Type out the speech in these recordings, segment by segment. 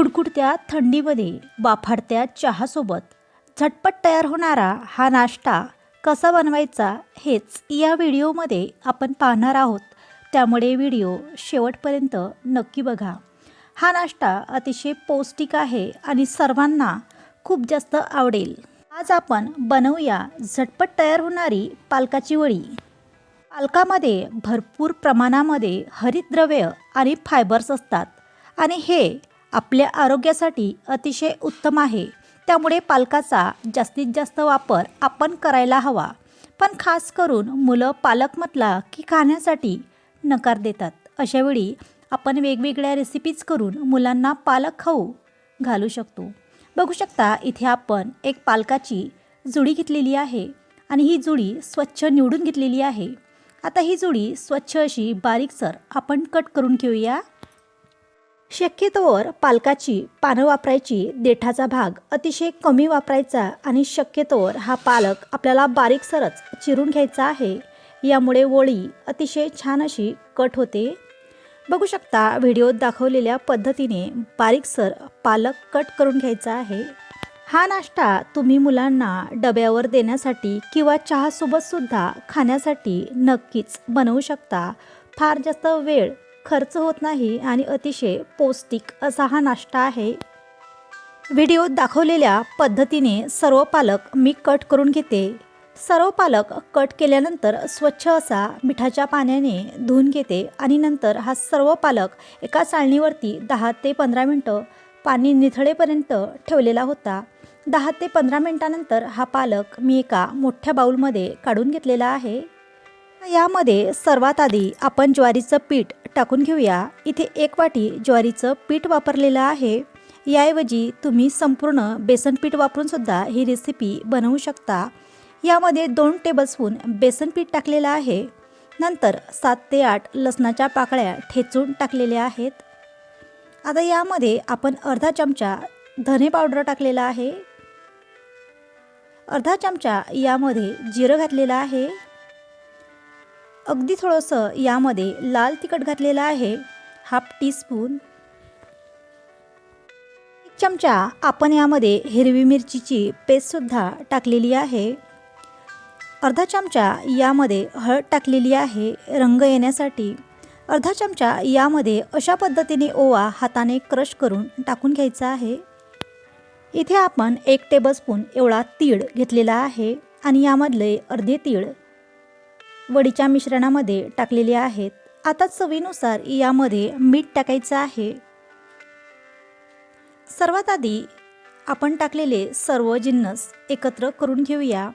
कुडकुडत्या थंडीमध्ये वाफाडत्या चहासोबत झटपट तयार होणारा हा नाश्ता कसा बनवायचा हेच या व्हिडिओमध्ये आपण पाहणार आहोत. त्यामुळे व्हिडिओ शेवटपर्यंत नक्की बघा. हा नाश्ता अतिशय पौष्टिक आहे आणि सर्वांना खूप जास्त आवडेल. आज आपण बनवूया झटपट तयार होणारी पालकाची वडी. पालकामध्ये भरपूर प्रमाणामध्ये हरितद्रव्य आणि फायबर्स असतात आणि हे आपल्या आरोग्यासाठी अतिशय उत्तम आहे. त्यामुळे पालकाचा जास्तीत जास्त वापर आपण करायला हवा. पण खास करून मुलं पालक म्हटला की खाण्यासाठी नकार देतात. अशावेळी आपण वेगवेगळ्या रेसिपीज करून मुलांना पालक खाऊ घालू शकतो. बघू शकता इथे आपण एक पालकाची जुडी घेतलेली आहे आणि ही जुडी स्वच्छ निवडून घेतलेली आहे. आता ही जुडी स्वच्छ अशी बारीकसर आपण कट करून घेऊया. शक्यतोवर पालकाची पानं वापरायची देठाचा भाग अतिशय कमी वापरायचा आणि शक्यतोवर हा पालक आपल्याला बारीकसरच चिरून घ्यायचा आहे. यामुळे वळी अतिशय छान अशी कट होते. बघू शकता व्हिडिओत दाखवलेल्या पद्धतीने बारीकसर पालक कट करून घ्यायचा आहे. हा नाश्ता तुम्ही मुलांना डब्यावर देण्यासाठी किंवा चहासोबतसुद्धा खाण्यासाठी नक्कीच बनवू शकता. फार जास्त वेळ खर्च होत नाही आणि अतिशय पौष्टिक असा हा नाश्ता आहे. व्हिडिओत दाखवलेल्या पद्धतीने सर्व पालक मी कट करून घेते. सर्व पालक कट केल्यानंतर स्वच्छ असा मिठाच्या पाण्याने धुवून घेते आणि नंतर हा सर्व पालक एका चाळणीवरती दहा ते पंधरा मिनटं पाणी निथळेपर्यंत ठेवलेला होता. दहा ते पंधरा मिनटानंतर हा पालक मी एका मोठ्या बाऊलमध्ये काढून घेतलेला आहे. यामध्ये सर्वात आधी आपण ज्वारीचं पीठ टाकून घेऊया. इथे एक वाटी ज्वारीचं पीठ वापरलेलं आहे. याऐवजी तुम्ही संपूर्ण बेसन पीठ वापरूनसुद्धा ही रेसिपी बनवू शकता. यामध्ये दोन टेबलस्पून बेसन पीठ टाकलेलं आहे. नंतर सात ते आठ लसणाच्या पाकळ्या ठेचून टाकलेल्या आहेत. आता यामध्ये आपण अर्धा चमचा धने पावडर टाकलेला आहे. अर्धा चमचा यामध्ये जिरं घातलेलं आहे. अगदी थोडंसं यामध्ये लाल तिखट घातलेलं आहे. Half teaspoon. एक चमचा आपण यामध्ये हिरवी मिरचीची पेस्टसुद्धा टाकलेली आहे. अर्धा चमचा यामध्ये हळद टाकलेली आहे. रंग येण्यासाठी अर्धा चमचा यामध्ये अशा पद्धतीने ओवा हाताने क्रश करून टाकून घ्यायचा आहे. इथे आपण एक टेबलस्पून एवढा तीळ घेतलेला आहे आणि यामधले अर्धे तीळ वडीच्या मिश्रणामध्ये टाकलेले आहेत. आता चवीनुसार यामध्ये मीठ टाकायचं आहे. सर्वात आधी आपण टाकलेले सर्व जिन्नस एकत्र करून घेऊया.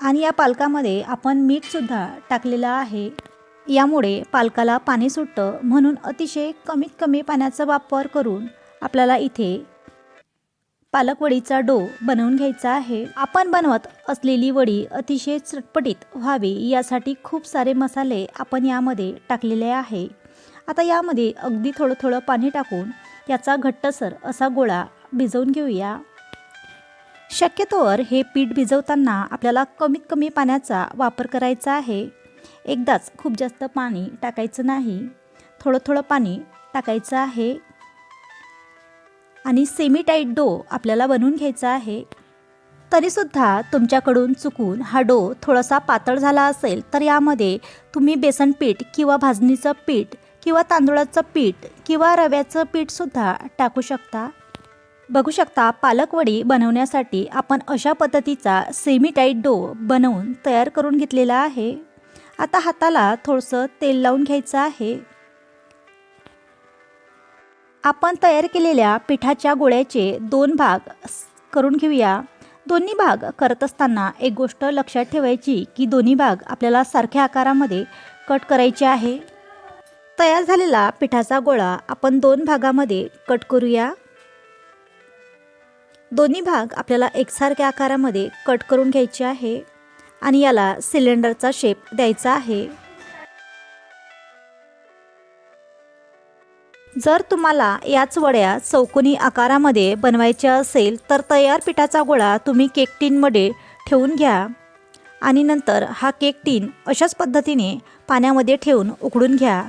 आणि या पालकामध्ये आपण मीठसुद्धा टाकलेलं आहे. यामुळे पालकाला पाणी सुटतं म्हणून अतिशय कमीत कमी पाण्याचा वापर करून आपल्याला इथे पालक वडीचा डो बनवून घ्यायचा आहे. आपण बनवत असलेली वडी अतिशय चटपटीत व्हावी यासाठी खूप सारे मसाले आपण यामध्ये टाकलेले आहे. आता यामध्ये अगदी थोडं थोडं पाणी टाकून याचा घट्टसर असा गोळा भिजवून घेऊया. शक्यतोवर हे पीठ भिजवताना आपल्याला कमीत कमी पाण्याचा वापर करायचा आहे. एकदाच खूप जास्त पाणी टाकायचं नाही. थोडं थोडं पाणी टाकायचं आहे. आणि सेमी टाईट डो आपल्याला बनवून घ्यायचा आहे. तरीसुद्धा तुमच्याकडून चुकून हा डो थोडासा पातळ झाला असेल तर यामध्ये तुम्ही बेसन पीठ किंवा भाजणीचं पीठ किंवा तांदूळाचं पीठ किंवा रव्याचं पीठसुद्धा टाकू शकता. बघू शकता पालकवडी बनवण्यासाठी आपण अशा पद्धतीचा सेमी टाईट डो बनवून तयार करून घेतलेला आहे. आता हाताला थोडंसं तेल लावून घ्यायचं आहे. आपण तयार केलेल्या पिठाच्या गोळ्याचे दोन भाग करून घेऊया. दोन्ही भाग करत असताना एक गोष्ट लक्षात ठेवायची की दोन्ही भाग आपल्याला सारख्या आकारामध्ये कट करायचे आहे. तयार झालेला पिठाचा गोळा आपण दोन भागामध्ये कट करूया. दोन्ही भाग आपल्याला एकसारख्या आकारामध्ये कट करून घ्यायचे आहे आणि याला सिलेंडरचा शेप द्यायचा आहे. जर तुम्हाला याच वड्या चौकोनी आकारामध्ये बनवायच्या असेल तर तयार पिठाचा गोळा तुम्ही केक टीनमध्ये ठेवून घ्या. आणि नंतर हा केक टीन अशाच पद्धतीने पाण्यामध्ये ठेवून उकडून घ्या.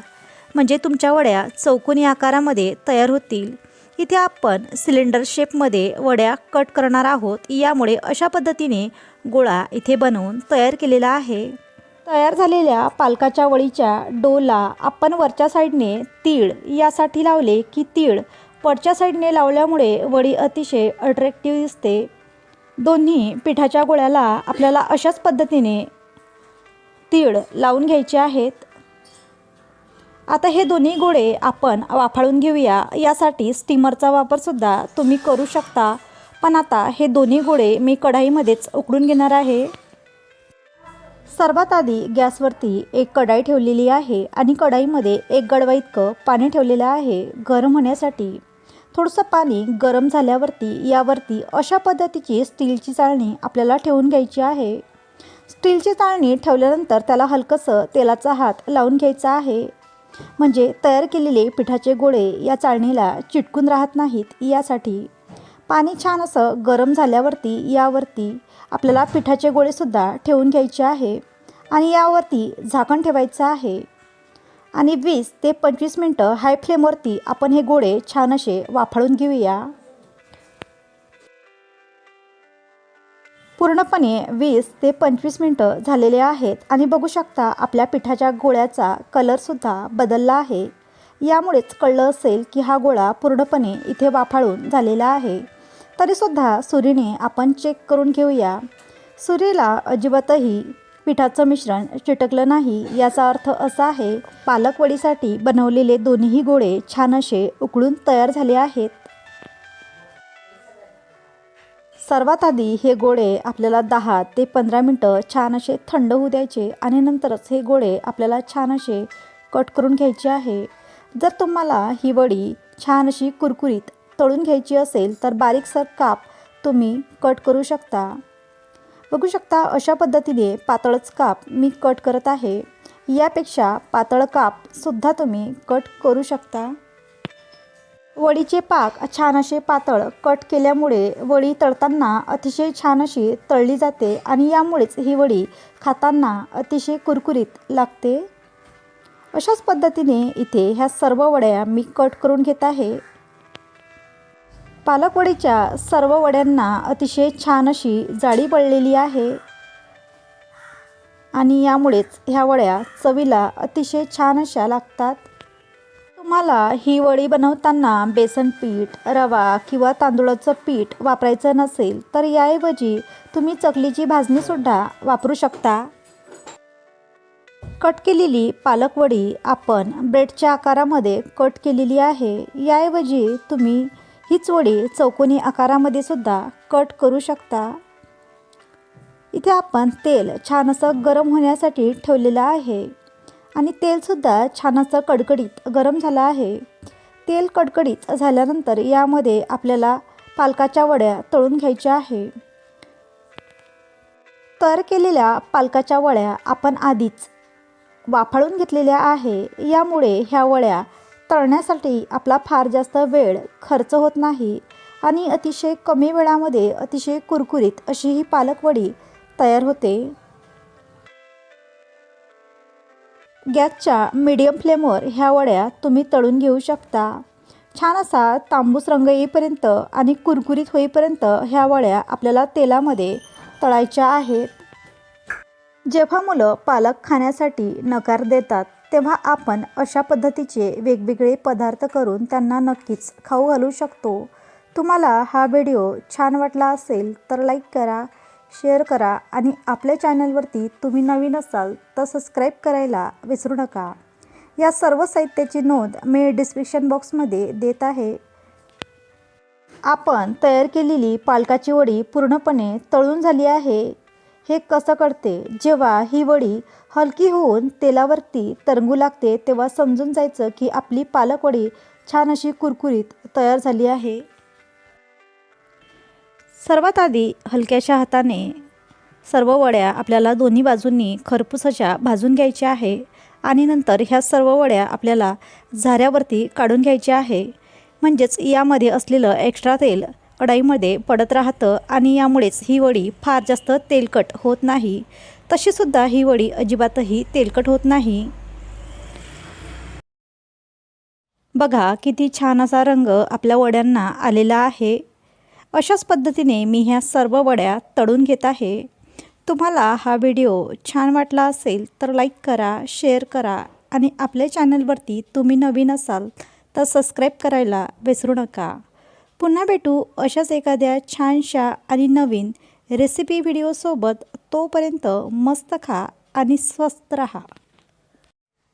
म्हणजे तुमच्या वड्या चौकोनी आकारामध्ये तयार होतील. इथे आपण सिलेंडर शेपमध्ये वड्या कट करणार आहोत. यामुळे अशा पद्धतीने गोळा इथे बनवून तयार केलेला आहे. तयार झालेल्या पालकाच्या वळीच्या डोला आपण वरच्या साईडने तीळ यासाठी लावले की तीळ वरच्या साईडने लावल्यामुळे वडी अतिशय अट्रॅक्टिव्ह दिसते. दोन्ही पिठाच्या गोळ्याला आपल्याला अशाच पद्धतीने तीळ लावून घ्यायचे आहेत. आता हे दोन्ही गोळे आपण वाफाळून घेऊया. यासाठी स्टीमरचा वापरसुद्धा तुम्ही करू शकता. पण आता हे दोन्ही गोळे मी कढाईमध्येच उकडून घेणार आहे. सर्वात आधी गॅसवरती एक कढाई ठेवलेली आहे आणि कढाईमध्ये एक गडवा इतकं पाणी ठेवलेलं आहे गरम होण्यासाठी. थोडंसं पाणी गरम झाल्यावरती यावरती अशा पद्धतीची स्टीलची चाळणी आपल्याला ठेवून घ्यायची आहे. स्टीलची चाळणी ठेवल्यानंतर त्याला हलकंसं तेलाचा हात लावून घ्यायचा आहे. म्हणजे तयार केलेले पिठाचे गोळे या चाळणीला चिटकून राहत नाहीत यासाठी. पाणी छान असं गरम झाल्यावरती यावरती आपल्याला पिठाचे गोळेसुद्धा ठेवून घ्यायचे आहे. आणि यावरती झाकण ठेवायचं आहे. आणि वीस ते पंचवीस मिनटं हाय फ्लेमवरती आपण हे गोळे छान असे वाफाळून घेऊया. पूर्णपणे वीस ते पंचवीस मिनटं झालेले आहेत आणि बघू शकता आपल्या पिठाच्या गोळ्याचा कलरसुद्धा बदलला आहे. यामुळेच कळलं असेल की हा गोळा पूर्णपणे इथे वाफाळून झालेला आहे. तरीसुद्धा सुरीने आपण चेक करून घेऊया. सुरीला अजिबातही पिठाचं मिश्रण चिटकलं नाही याचा अर्थ असा आहे पालकवडीसाठी बनवलेले दोन्हीही गोळे छान असे उकळून तयार झाले आहेत. सर्वात आधी हे गोळे आपल्याला दहा ते पंधरा मिनटं छान असे थंड होऊ द्यायचे आणि नंतरच हे गोळे आपल्याला छान असे कट करून घ्यायचे आहे. जर तुम्हाला ही वडी छान अशी कुरकुरीत तळून घ्यायची असेल तर बारीकसर काप तुम्ही कट करू शकता. बघू शकता अशा पद्धतीने पातळच काप मी कट करत आहे. यापेक्षा पातळ कापसुद्धा तुम्ही कट करू शकता. वडीचे पाक छान असे पातळ कट केल्यामुळे वडी तळताना अतिशय छान अशी तळली जाते आणि यामुळेच ही वडी खाताना अतिशय कुरकुरीत लागते. अशाच पद्धतीने इथे ह्या सर्व वड्या मी कट करून घेत आहे. पालकवडीच्या सर्व वड्यांना अतिशय छान अशी जाळी पडलेली आहे. आणि यामुळेच ह्या वड्या चवीला अतिशय छान अशा लागतात. तुम्हाला ही वडी बनवताना बेसन पीठ रवा किंवा तांदूळाचं पीठ वापरायचं नसेल तर याऐवजी तुम्ही चकलीची भाजणीसुद्धा वापरू शकता. कट केलेली पालकवडी आपण ब्रेडच्या आकारामध्ये कट केलेली आहे. याऐवजी तुम्ही हीच वडी चौकोनी आकारामध्ये सुद्धा कट करू शकता. इथे आपण तेल छान असं गरम होण्यासाठी ठेवलेलं आहे. आणि तेलसुद्धा छान असं कडकडीत गरम झालं आहे. तेल कडकडीत झाल्यानंतर यामध्ये आपल्याला पालकाच्या वड्या तळून घ्यायच्या आहे. तयार केलेल्या पालकाच्या वड्या आपण आधीच वाफाळून घेतलेल्या आहे. यामुळे ह्या वड्या तळण्यासाठी आपला फार जास्त वेळ खर्च होत नाही आणि अतिशय कमी वेळामध्ये अतिशय कुरकुरीत अशी ही पालकवडी तयार होते. गॅसच्या मीडियम फ्लेमवर ह्या वड्या तुम्ही तळून घेऊ शकता. छान असा तांबूस रंग येईपर्यंत आणि कुरकुरीत होईपर्यंत ह्या वड्या आपल्याला तेलामध्ये तळायच्या आहेत. जेव्हा मुलं पालक खाण्यासाठी नकार देतात तेव्हा आपण अशा पद्धतीचे वेगवेगळे पदार्थ करून त्यांना नक्कीच खाऊ घालू शकतो. तुम्हाला हा व्हिडिओ छान वाटला असेल तर लाईक करा शेअर करा आणि आपल्या चॅनलवरती तुम्ही नवीन असाल तर सबस्क्राईब करायला विसरू नका. या सर्व साहित्याची नोंद मी डिस्क्रिप्शन बॉक्समध्ये देत आहे. आपण तयार केलेली पालकाची वडी पूर्णपणे तळून झाली आहे. हे कसं कळते जेव्हा ही वडी हलकी होऊन तेलावरती तरंगू लागते तेव्हा समजून जायचं की आपली पालक वडी छान अशी कुरकुरीत तयार झाली आहे. सर्वात आधी हलक्याच्या हाताने सर्व वड्या आपल्याला दोन्ही बाजूंनी खरपूसाच्या भाजून घ्यायच्या आहे आणि नंतर ह्या सर्व वड्या आपल्याला झाऱ्यावरती काढून घ्यायच्या आहे. म्हणजेच यामध्ये असलेलं एक्स्ट्रा तेल कढाईमध्ये पडत राहतं आणि यामुळेच ही वडी फार जास्त तेलकट होत नाही. तशीसुद्धा ही वडी अजिबातही तेलकट होत नाही. बघा किती छान असा रंग आपल्या वड्यांना आलेला आहे. अशाच पद्धतीने मी ह्या सर्व वड्या तळून घेत आहे. तुम्हाला हा व्हिडिओ छान वाटला असेल तर लाईक करा शेअर करा आणि आपल्या चॅनलवरती तुम्ही नवीन असाल तर सबस्क्राईब करायला विसरू नका. पुन्हा भेटू अशाच एखाद्या छानशा आणि नवीन रेसिपी व्हिडिओसोबत तोपर्यंत मस्त खा आणि स्वस्त रहा.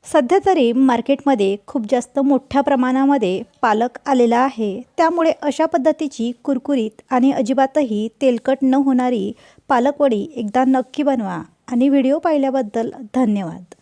सध्या तरी मार्केटमध्ये खूप जास्त मोठ्या प्रमाणामध्ये पालक आलेला आहे. त्यामुळे अशा पद्धतीची कुरकुरीत आणि अजिबातही तेलकट न होणारी पालकवडी एकदा नक्की बनवा. आणि व्हिडिओ पाहिल्याबद्दल धन्यवाद.